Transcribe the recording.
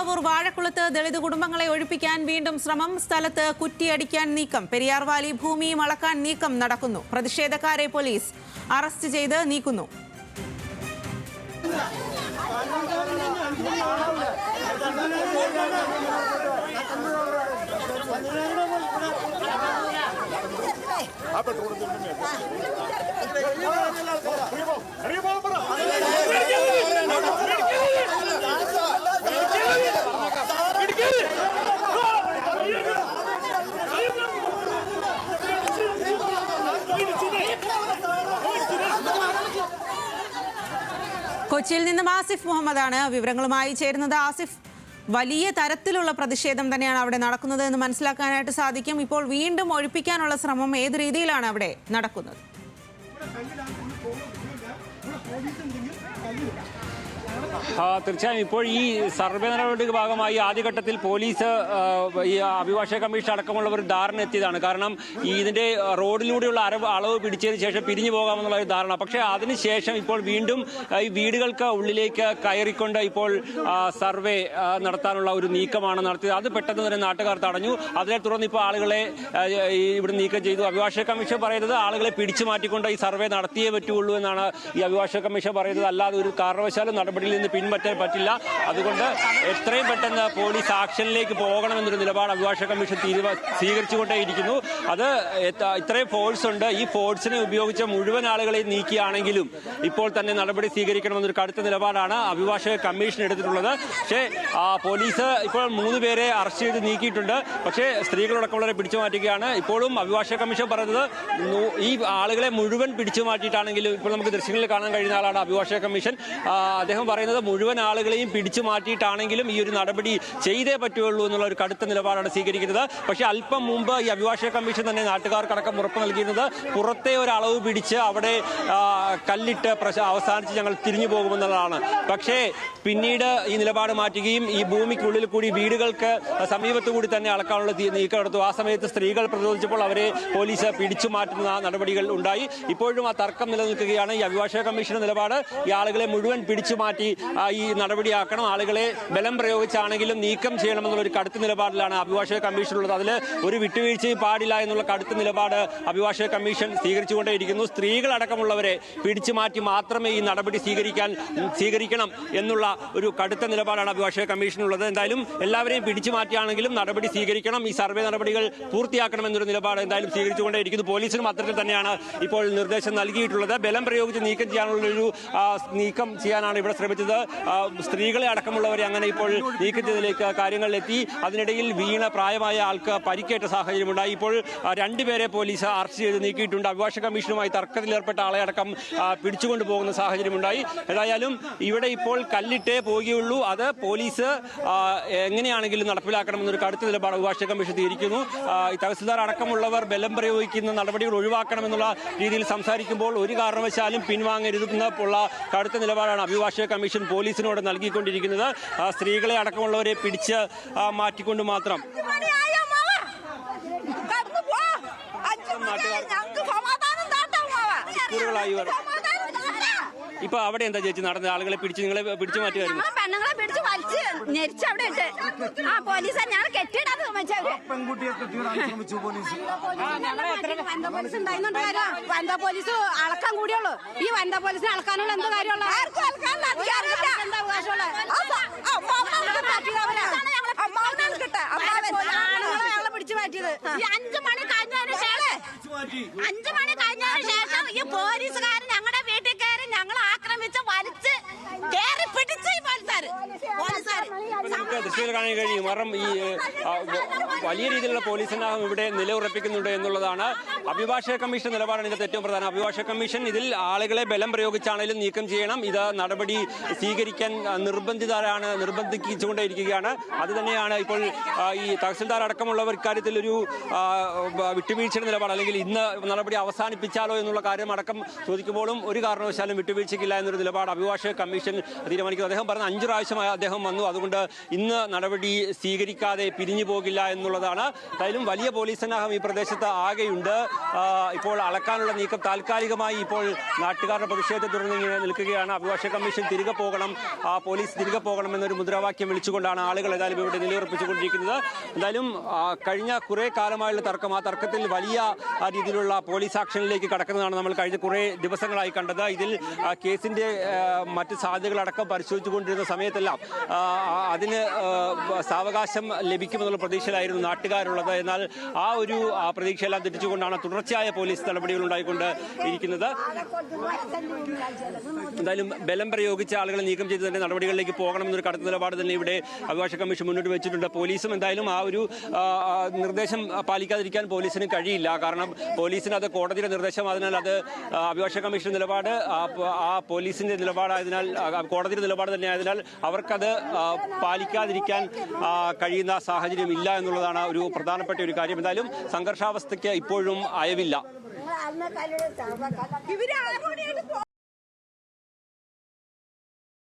പെരുമ്പാവൂർ വാഴക്കുളത്ത് ദളിത് കുടുംബങ്ങളെ ഒഴിപ്പിക്കാൻ വീണ്ടും ശ്രമം. സ്ഥലത്ത് കുറ്റിയടിക്കാൻ നീക്കം. പെരിയാർ വാലി ഭൂമിയും അളക്കാൻ നീക്കം നടക്കുന്നു. പ്രതിഷേധക്കാരെ പോലീസ് അറസ്റ്റ് ചെയ്ത് നീക്കുന്നു. കൊച്ചിയിൽ നിന്നും ആസിഫ് മുഹമ്മദാണ് വിവരങ്ങളുമായി ചേരുന്നത്. ആസിഫ് വലിയ തരത്തിലുള്ള പ്രതിഷേധം തന്നെയാണ് അവിടെ നടക്കുന്നത് എന്ന് മനസ്സിലാക്കാനായിട്ട് സാധിക്കും. ഇപ്പോൾ വീണ്ടും ഒഴിപ്പിക്കാനുള്ള ശ്രമം ഏത് രീതിയിലാണ് അവിടെ നടക്കുന്നത്? തീർച്ചയായും. ഇപ്പോൾ ഈ സർവേ നടപടിയുടെ ഭാഗമായി ആദ്യഘട്ടത്തിൽ പോലീസ് ഈ അഭിഭാഷക കമ്മീഷൻ അടക്കമുള്ളവർ ധാരണ എത്തിയതാണ്. കാരണം ഈ ഇതിന്റെ റോഡിലൂടെയുള്ള അരവ് അളവ് പിടിച്ചതിന് ശേഷം പിരിഞ്ഞു പോകാമെന്നുള്ള ഒരു ധാരണ. പക്ഷേ അതിനുശേഷം ഇപ്പോൾ വീണ്ടും ഈ വീടുകൾക്ക് ഉള്ളിലേക്ക് കയറിക്കൊണ്ട് ഇപ്പോൾ സർവേ നടത്താനുള്ള ഒരു നീക്കമാണ് നടത്തിയത്. അത് പെട്ടെന്ന് തന്നെ നാട്ടുകാർ തടഞ്ഞു. അതിനെ തുടർന്ന് ഇപ്പോൾ ആളുകളെ ഇവിടെ നീക്കം ചെയ്തു. അഭിഭാഷക കമ്മീഷൻ പറയുന്നത് ആളുകളെ പിടിച്ചു മാറ്റിക്കൊണ്ട് ഈ സർവേ നടത്തിയേ പറ്റുള്ളൂ എന്നാണ് ഈ അഭിഭാഷക കമ്മീഷൻ പറയുന്നത്. അല്ലാതെ ഒരു കാരണവശാലും നടപടിയിൽ നിന്ന് പിൻപറ്റാൻ പറ്റില്ല. അതുകൊണ്ട് എത്രയും പെട്ടെന്ന് പോലീസ് ആക്ഷനിലേക്ക് പോകണമെന്നൊരു നിലപാട് അഭിഭാഷക കമ്മീഷൻ തീരുമാ സ്വീകരിച്ചുകൊണ്ടേയിരിക്കുന്നു. അത് ഇത്രയും ഫോഴ്സ് ഉണ്ട്. ഈ ഫോഴ്സിനെ ഉപയോഗിച്ച മുഴുവൻ ആളുകളെ നീക്കിയാണെങ്കിലും ഇപ്പോൾ തന്നെ നടപടി സ്വീകരിക്കണമെന്നൊരു കടുത്ത നിലപാടാണ് അഭിഭാഷക കമ്മീഷൻ എടുത്തിട്ടുള്ളത്. പക്ഷേ പോലീസ് ഇപ്പോൾ മൂന്ന് പേരെ അറസ്റ്റ് ചെയ്ത് നീക്കിയിട്ടുണ്ട്. പക്ഷേ സ്ത്രീകളടക്കമുള്ളവരെ പിടിച്ചു മാറ്റുകയാണ് ഇപ്പോഴും അഭിഭാഷക കമ്മീഷൻ പറയുന്നത് ഈ ആളുകളെ മുഴുവൻ പിടിച്ചു മാറ്റിയിട്ടാണെങ്കിലും ഇപ്പോൾ നമുക്ക് ദൃശ്യങ്ങളിൽ കാണാൻ കഴിയുന്ന ആളാണ് അഭിഭാഷക കമ്മീഷൻ. അദ്ദേഹം പറയുന്നത് മുഴുവൻ ആളുകളെയും പിടിച്ചു മാറ്റിയിട്ടാണെങ്കിലും ഈ ഒരു നടപടി ചെയ്തേ പറ്റുള്ളൂ എന്നുള്ള ഒരു കടുത്ത നിലപാടാണ് സ്വീകരിക്കുന്നത്. പക്ഷേ അല്പം മുമ്പ് ഈ അഭിഭാഷക കമ്മീഷൻ തന്നെ നാട്ടുകാർക്കടക്കം ഉറപ്പ് നൽകിയിരുന്നത് പുറത്തെ ഒരു അളവ് പിടിച്ച് അവിടെ കല്ലിട്ട് അവസാനിച്ച് ഞങ്ങൾ തിരിഞ്ഞു പോകുമെന്നുള്ളതാണ്. പക്ഷേ പിന്നീട് ഈ നിലപാട് മാറ്റുകയും ഈ ഭൂമിക്കുള്ളിൽ കൂടി വീടുകൾക്ക് സമീപത്തു കൂടി തന്നെ അളക്കാനുള്ള നീക്കം എടുത്തു ആ സമയത്ത് സ്ത്രീകൾ പ്രതിരോധിച്ചപ്പോൾ അവരെ പോലീസ് പിടിച്ചു മാറ്റുന്ന നടപടികൾ ഉണ്ടായി. ഇപ്പോഴും ആ തർക്കം നിലനിൽക്കുകയാണ് ഈ അഭിഭാഷക കമ്മീഷന്റെ നിലപാട്. ഈ ആളുകളെ മുഴുവൻ പിടിച്ചു മാറ്റി ആ, ഈ നടപടിയാക്കണം. ആളുകളെ ബലം പ്രയോഗിച്ചാണെങ്കിലും നീക്കം ചെയ്യണമെന്നുള്ള ഒരു കടുത്ത നിലപാടിലാണ് അഭിഭാഷക കമ്മീഷനുള്ളത്. അതിൽ ഒരു വിട്ടുവീഴ്ചയും പാടില്ല എന്നുള്ള കടുത്ത നിലപാട് അഭിഭാഷക കമ്മീഷൻ സ്വീകരിച്ചുകൊണ്ടേയിരിക്കുന്നു. സ്ത്രീകളടക്കമുള്ളവരെ പിടിച്ചു മാറ്റി മാത്രമേ ഈ നടപടി സ്വീകരിക്കാൻ സ്വീകരിക്കണം എന്നുള്ള ഒരു കടുത്ത നിലപാടാണ് അഭിഭാഷക കമ്മീഷനുള്ളത്. എന്തായാലും എല്ലാവരെയും പിടിച്ചു മാറ്റിയാണെങ്കിലും നടപടി സ്വീകരിക്കണം. ഈ സർവേ നടപടികൾ പൂർത്തിയാക്കണം എന്നൊരു നിലപാട് എന്തായാലും സ്വീകരിച്ചുകൊണ്ടേയിരിക്കുന്നു. പോലീസിനും അത്തരത്തിൽ തന്നെയാണ് ഇപ്പോൾ നിർദ്ദേശം നൽകിയിട്ടുള്ളത്. ബലം പ്രയോഗിച്ച് നീക്കം ചെയ്യാനുള്ള ഒരു നീക്കം ചെയ്യാനാണ് ഇവിടെ ശ്രമിച്ചത് സ്ത്രീകളെ അടക്കമുള്ളവരെ അങ്ങനെ ഇപ്പോൾ നീക്കം ചെയ്തതിലേക്ക് കാര്യങ്ങളിലെത്തി. അതിനിടയിൽ വീണ പ്രായമായ ആൾക്ക് പരിക്കേറ്റ സാഹചര്യമുണ്ടായി. ഇപ്പോൾ രണ്ടുപേരെ പോലീസ് അറസ്റ്റ് ചെയ്ത് നീക്കിയിട്ടുണ്ട്. അഭിഭാഷക കമ്മീഷനുമായി തർക്കത്തിലേർപ്പെട്ട ആളെ അടക്കം പിടിച്ചുകൊണ്ട് പോകുന്ന സാഹചര്യമുണ്ടായി. ഏതായാലും ഇവിടെ ഇപ്പോൾ കല്ലിട്ടേ പോവുകയുള്ളൂ. അത് പോലീസ് എങ്ങനെയാണെങ്കിലും നടപ്പിലാക്കണമെന്നൊരു കടുത്ത നിലപാട് അഭിഭാഷക കമ്മീഷൻ തീരിക്കുന്നു തഹസിൽദാർ അടക്കമുള്ളവർ ബലം പ്രയോഗിക്കുന്ന നടപടികൾ ഒഴിവാക്കണമെന്നുള്ള രീതിയിൽ സംസാരിക്കുമ്പോൾ ഒരു കാരണവശാലും പിൻവാങ്ങരുതെന്നുള്ള കടുത്ത നിലപാടാണ് അഭിഭാഷക കമ്മീഷൻ പോലീസിനോട് നൽകിക്കൊണ്ടിരിക്കുന്നത് സ്ത്രീകളെ അടക്കമുള്ളവരെ പിടിച്ച് മാറ്റിക്കൊണ്ട് മാത്രം? കടന്നു ഇപ്പൊ അവിടെ എന്താ ചേച്ചി നടന്ന ആളുകളെ പിടിച്ച് നിങ്ങളെ പിടിച്ചു മാറ്റുമായിരുന്നു പെണ്ണുങ്ങളെ പിടിച്ച് വലിച്ച് ഞെരിച്ച് അവിടെ ഇട്ട് ആ പോലീസ് ഞാൻ കെട്ടിയിടാൻ ശ്രമിച്ചവര് പെൺകുട്ടിയെ കെട്ടിയിടാൻ ശ്രമിച്ചു പോലീസ് വനിതാ പോലീസ് ഉണ്ടായിരുന്നുണ്ട് കാര്യം വനിതാ പോലീസ് അളക്കാൻ കൂടിയുള്ളൂ ഈ വനിതാ പോലീസിന് അളക്കാനുള്ള എന്ത് കാര്യമുള്ള പിടിച്ചു മാറ്റിയത് അഞ്ചു മണി കഴിഞ്ഞതിന് ശേഷം അഞ്ചു മണി കഴിഞ്ഞതിന് ശേഷം ഈ പോലീസുകാരൻ ഞങ്ങളുടെ വീട്ടിൽ കയറി ഞങ്ങൾ ആക്രമിച്ച് വലിച്ച് കയറി പിടിച്ച് ഈ പോലീസുകാർ പോലീസുകാർ നമുക്ക് ദൃശ്യത്തിൽ കാണാൻ കഴിയും കാരണം ഈ വലിയ രീതിയിലുള്ള പോലീസ് സന്നാഹം ഇവിടെ നിലയുറപ്പിക്കുന്നുണ്ട് എന്നുള്ളതാണ്. അഭിഭാഷക കമ്മീഷൻ നിലപാടാണ് ഇതിന്റെ ഏറ്റവും പ്രധാനം. അഭിഭാഷക കമ്മീഷൻ ഇതിൽ ആളുകളെ ബലം പ്രയോഗിച്ചാണെങ്കിലും നീക്കം ചെയ്യണം. ഇത് നടപടി സ്വീകരിക്കാൻ നിർബന്ധിതരാണ് നിർബന്ധിച്ചുകൊണ്ടേയിരിക്കുകയാണ്. അത് തന്നെയാണ് ഇപ്പോൾ ഈ തഹസിൽദാർ അടക്കമുള്ളവർ ഇക്കാര്യത്തിൽ ഒരു വിട്ടുവീഴ്ചയുടെ നിലപാട് അല്ലെങ്കിൽ ഇന്ന് നടപടി അവസാനിപ്പിച്ചാലോ എന്നുള്ള കാര്യം അടക്കം ചോദിക്കുമ്പോഴും ഒരു കാരണവശാലും വിട്ടുവീഴ്ചയ്ക്കില്ല എന്നൊരു നിലപാട് അഭിഭാഷക കമ്മീഷൻ തീരുമാനിക്കുന്നു. അദ്ദേഹം പറഞ്ഞ അഞ്ചു പ്രാവശ്യമായി അദ്ദേഹം വന്നു. അതുകൊണ്ട് ഇന്ന് ഇന്ന് നടപടി സ്വീകരിക്കാതെ പിരിഞ്ഞു പോകില്ല എന്നുള്ളതാണ്. എന്തായാലും വലിയ പോലീസ് സന്നാഹം ഈ പ്രദേശത്ത് ആകെയുണ്ട്. ഇപ്പോൾ അളക്കാനുള്ള നീക്കം താൽക്കാലികമായി ഇപ്പോൾ നാട്ടുകാരുടെ പ്രതിഷേധത്തെ തുടർന്ന് ഇങ്ങനെ നിൽക്കുകയാണ്. അഭിഭാഷക കമ്മീഷൻ തിരികെ പോകണം. പോലീസ് തിരികെ പോകണം എന്നൊരു മുദ്രാവാക്യം വിളിച്ചുകൊണ്ടാണ് ആളുകൾ ഏതായാലും ഇവിടെ നിലയുറപ്പിച്ചുകൊണ്ടിരിക്കുന്നത്. എന്തായാലും കഴിഞ്ഞ കുറേ കാലമായുള്ള തർക്കം ആ തർക്കത്തിൽ വലിയ രീതിയിലുള്ള പോലീസ് ആക്ഷനിലേക്ക് കടക്കുന്നതാണ് നമ്മൾ കഴിഞ്ഞ കുറേ ദിവസങ്ങളായി കണ്ടത്. ഇതിൽ കേസിന്റെ മറ്റ് സാധ്യതകളടക്കം പരിശോധിച്ചുകൊണ്ടിരുന്ന സമയത്തെല്ലാം അതിന് സാവകാശം ലഭിക്കുമെന്നുള്ള പ്രതീക്ഷയിലായിരുന്നു നാട്ടുകാരുള്ളത്. എന്നാൽ ആ ഒരു പ്രതീക്ഷയെല്ലാം തെറ്റിച്ചുകൊണ്ടാണ് തുടർച്ചയായ പോലീസ് നടപടികൾ ഉണ്ടായിക്കൊണ്ട് ഇരിക്കുന്നത്. എന്തായാലും ബലം പ്രയോഗിച്ച ആളുകളെ നീക്കം ചെയ്ത് തന്നെ നടപടികളിലേക്ക് പോകണമെന്നൊരു കടുത്ത നിലപാട് തന്നെ ഇവിടെ അഭിഭാഷക കമ്മീഷൻ മുന്നോട്ട് വെച്ചിട്ടുണ്ട്. പോലീസും എന്തായാലും ആ ഒരു നിർദ്ദേശം പാലിക്കാതിരിക്കാൻ പോലീസിന് കഴിയില്ല. കാരണം പോലീസിന് അത് കോടതിയുടെ നിർദ്ദേശം. അതിനാൽ അത് അഭിഭാഷ കമ്മീഷൻ നിലപാട് ആ, പോലീസിന്റെ നിലപാടായതിനാൽ കോടതിയുടെ നിലപാട് തന്നെ ആയതിനാൽ അവർക്കത് ആ, പാലിക്കാതിരിക്കാൻ കഴിയുന്ന സാഹചര്യം ഇല്ല എന്നുള്ളതാണ് ഒരു പ്രധാനപ്പെട്ട ഒരു കാര്യം. എന്തായാലും സംഘർഷാവസ്ഥയ്ക്ക് ഇപ്പോഴും അയവില്ല.